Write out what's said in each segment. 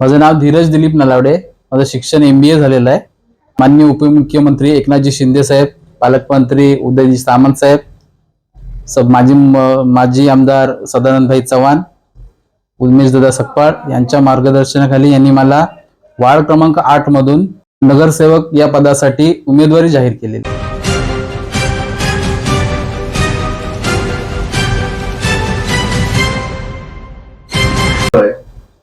माझं नाव धीरज दिलीप नलावडे. माझं शिक्षण एम बी ए झालेलं आहे. माननीय उपमुख्यमंत्री एकनाथजी शिंदे साहेब पालकमंत्री उदयजी सामंत साहेब सब माजी माजी आमदार सदानंदभाई चव्हाण उमेशदादा सकपाळ यांच्या मार्गदर्शनाखाली यांनी मला वार्ड क्रमांक आठ मधून नगरसेवक या पदासाठी उमेदवारी जाहीर केलेली.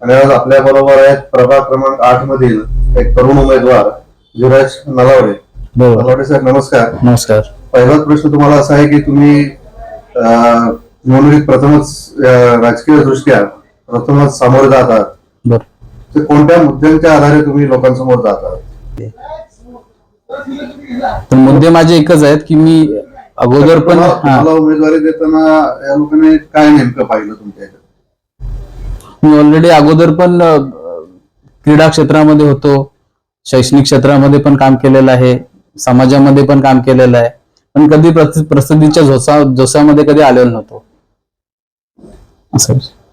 आणि आज आपल्या बरोबर आहेत प्रभाग क्रमांक आठ मधील एक तरुण उमेदवार धीरज नलावडे. नलावडे साहेब नमस्कार. नमस्कार. पहिलाच प्रश्न तुम्हाला असा आहे की तुम्ही निवडणुकीत प्रथमच राजकीय दृष्ट्या प्रथमच सामोरे जात आहात. ते कोणत्या मुद्द्यांच्या आधारे तुम्ही लोकांसमोर जात आहात? मुद्दे माझे एकच आहेत की मी अगोदर पण तुम्हाला उमेदवारी देताना या लोकांनी काय नेमकं पाहिलं तुमच्या? मी ऑलरेडी अगोदर पण क्रीडा क्षेत्रामध्ये होतो. शैक्षणिक क्षेत्रामध्ये पण काम केलेलं आहे. समाजामध्ये पण काम केलेलं आहे. पण कधी प्रसि- प्रसिद्धीच्या झोसा जोसामध्ये कधी आलेलो नव्हतो.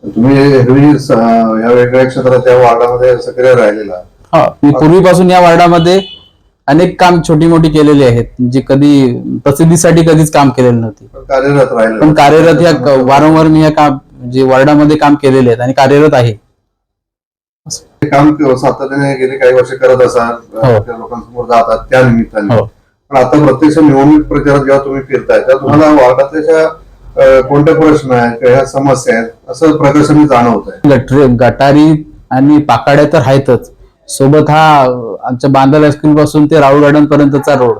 तुम्ही या वेगवेगळ्या क्षेत्रात या वार्डामध्ये सक्रिय राहिलेला. हा मी पूर्वीपासून या वार्डामध्ये अनेक काम छोटी मोठी केलेली आहेत. जे कधी प्रसिद्धीसाठी कधीच काम केलेलं नव्हती. पण कार्यरत राहिले पण कार्यरत या वारंवार मी या काम जे वार्डामध्ये काम केलेले आहेत आणि कार्यरत आहे. हे काम सातत्याने गेली काही वर्ष करत असाल हो. त्या लोकांसमोर जातात त्या निमित्ताने. हो. पण आता प्रत्यक्ष निवडणूक प्रचारात जेव्हा तुम्ही फिरताय तेव्हा तुम्हाला वार्डातल्या अं, कोणते प्रश्न आहेत समस्या आहेत असं प्रकर्षाने जाणवत आहे गटर गटारी आणि पाकाड्या तर आहेतच. सोबत हा अं, आमच्या बांधल हायस्कूल पासून ते राहुल गार्डन पर्यंतचा रोड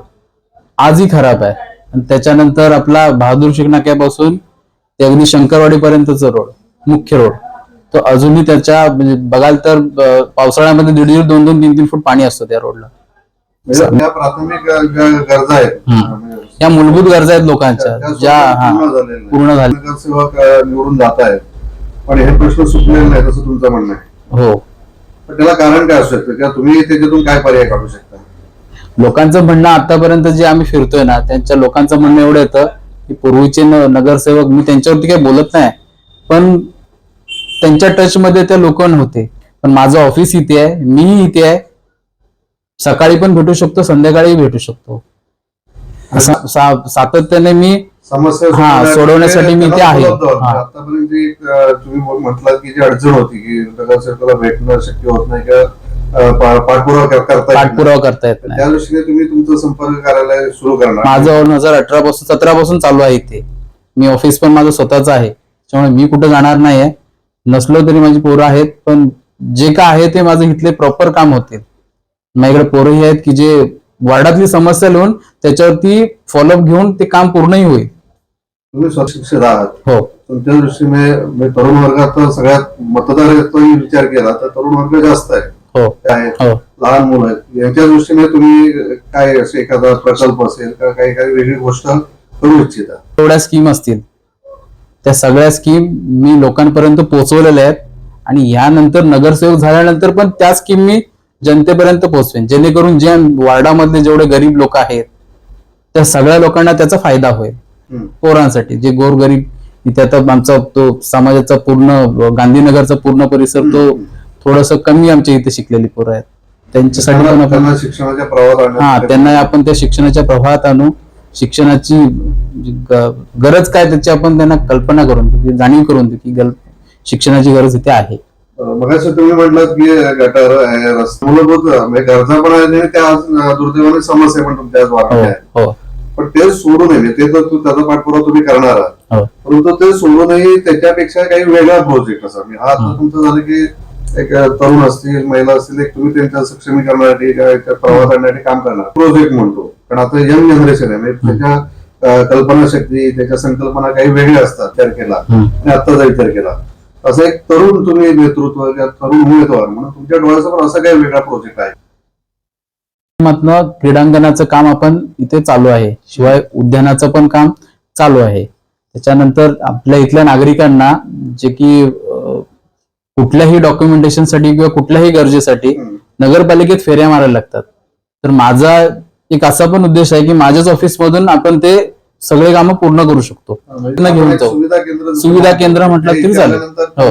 आजही खराब आहे. आणि त्याच्यानंतर आपला बहादूर शेख नाक्यापासून ते अगदी शंकरवाडी पर्यंतचा रोड मुख्य रोड. तो अजूनही त्याच्या म्हणजे बघाल तर पावसाळ्यामध्ये दीड दीड दोन दोन तीन तीन फूट पाणी असतं त्या रोडला. म्हणजे या प्राथमिक गरजा आहेत. या मूलभूत गरजा आहेत लोकांच्या ज्या पूर्ण झाल्या. नगरसेवक अं, निवडून जात आहेत. पण हे प्रश्न सुटलेले नाहीत असं तुमचं म्हणणं आहे. हो. पण त्याला कारण काय असू शकतं? किंवा तुम्ही त्याच्यातून काय पर्याय काढू शकता? लोकांचं म्हणणं आतापर्यंत जे आम्ही फिरतोय ना त्यांच्या लोकांचं म्हणणं एवढं येतं पूर्वीचे नगरसेवक मी त्यांच्यावरती काही बोलत नाही पण त्यांच्या टच मध्ये ते लोक नव्हते पण माझं ऑफिस इथे आहे मीही इथे आहे सकाळी पण भेटू शकतो संध्याकाळी भेटू शकतो सातत्याने मी समस्या हा, सोडवण्यासाठी मी इथे आहे. होतो. आतापर्यंत तुम्ही म्हटलात की जी अडचण होती की नगरसेवकाला भेटणं शक्य होत नाही पा- पाठपुरावा कर- करता येत नाही. पाठपुरावा करता येत नाही. त्या दृष्टीने तुम्ही तुमचं संपर्क कार्यालय सुरू करणार. माझं दोन हजार अठरा पासून सतरा पासून चालू आहे इथे. मी ऑफिस पण माझं स्वतःच आहे. त्यामुळे मी कुठं जाणार नाहीये. नसलो तरी माझी पोरं आहेत पण जे काय आहे ते माझं इथले प्रॉपर काम होतील माझ्याकडे पोरंही आहेत की जे वार्डातली समस्या लिहून त्याच्यावरती फॉलोअप घेऊन ते काम पूर्णही होईल. तुम्ही स्वशिक्षित आहात. हो. तुमच्या दृष्टीने तरुण वर्गात सगळ्यात मतदाराचाही विचार केला तर तरुण वर्ग जास्त आहे. हो. आहेत हो. लहान मुलं आहेत. यांच्या दृष्टीने तुम्ही काय असे एखादा प्रकल्प असेल का काही काही वेगळी गोष्ट करू इच्छिता? एवढ्या स्कीम असतील. त्या सगळ्या स्कीम मी लोकांपर्यंत पोहोचवलेल्या आहेत आणि यानंतर नगरसेवक झाल्यानंतर पण त्या स्कीम मी जनतेपर्यंत पोहोचवेन. जेणेकरून जे वार्डामधले जेवढे गरीब लोक आहेत त्या सगळ्या लोकांना त्याचा फायदा होईल. पोरांसाठी. जे गोरगरीब इथे आता आमचा तो समाजाचा पूर्ण गांधीनगरचा पूर्ण परिसर तो थोडस कमी आमच्या इथे शिकलेली पोरं आहेत. त्यांच्यासाठी पण त्यांना आपण त्यांना शिक्षणाच्या प्रवाहात हा त्यांना आपण त्या शिक्षणाच्या प्रवाहात आणू. शिक्षणाची ग- गरज काय त्याची आपण त्यांना कल्पना करून देऊ जाणीव करून देऊ की गल- शिक्षणाची गरज इथे आहे. मग तुम्ही म्हटलं की गटर आहे रस्ते मूलभूत म्हणजे गरजा पण आहे आणि त्या दुर्दैवाने समस्या पण तुमच्या आज हो वाढल्या आहेत. हो. पण ते सोडू नये ते तर तू- त्याचा पाठपुरावा तुम्ही करणार आहात. हो. परंतु ते सोडूनही त्याच्यापेक्षा काही वेगळा प्रोजेक्ट असा. म्हणजे हा आता तुमचं झालं की एक तरुण असतील महिला असतील एक तुम्ही त्यांच्या सक्षमीकरणासाठी प्रवास आणण्यासाठी काम करणार. प्रोजेक्ट म्हणतो. पण आता यंग जनरेशन आहे म्हणजे त्याच्या कल्पनाशक्ती त्याच्या संकल्पना काही वेगळ्या असतात विचार केला. आणि आत्ताचा विचार केला. असं एक तरुण तुम्ही नेतृत्व किंवा तरुण उमेदवार म्हणून तुमच्या डोळ्यासमोर असा काही वेगळा प्रोजेक्ट आहे? माध्यमातनं क्रीडांगणाचं काम आपण इथे चालू आहे. शिवाय उद्यानाचं पण काम चालू आहे. त्याच्यानंतर आपल्या इथल्या नागरिकांना जे की कुठल्याही डॉक्युमेंटेशनसाठी किंवा कुठल्याही गरजेसाठी. नगरपालिकेत फेऱ्या मारायला लागतात तर माझा एक असा पण उद्देश आहे की माझ्याच ऑफिसमधून आपण ते सगळे कामं पूर्ण करू शकतो म्हणजे घेऊन जाऊ. सुविधा केंद्र म्हटलं तरी चालेल. हो.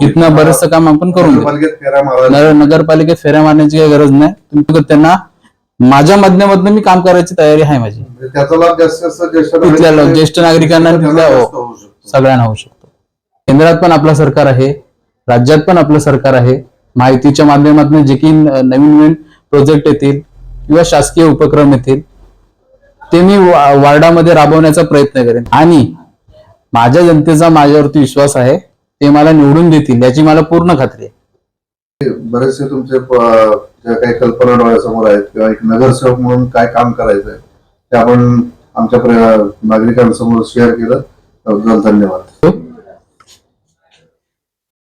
इथनं बरंचसं काम आपण करून नगरपालिकेत फेऱ्या मारण्याची काही गरज नाही तुम्ही त्यांना माझ्या माध्यमातून मी काम करायची तयारी आहे माझी म्हणजे त्याचा लाभ जास्त ज्येष्ठ नागरिकांना- हो. सगळ्यांना होऊ शकतो केंद्रात पण आपलं सरकार आहे राज्यात पण आपलं सरकार आहे. माहितीच्या माध्यमातून जे की नवीन नवीन प्रोजेक्ट येतील किंवा शासकीय उपक्रम येतील ते मी वार्डामध्ये राबवण्याचा प्रयत्न करेन. आणि माझ्या जनतेचा माझ्यावरती विश्वास आहे ते मला निवडून देतील याची मला पूर्ण खात्री आहे. बरेचसे तुमचे काही कल्पना डोळ्यासमोर आहेत किंवा एक नगरसेवक म्हणून काय काम करायचंय ते आपण आमच्या नागरिकांसमोर शेअर केलं. त्याबद्दल धन्यवाद.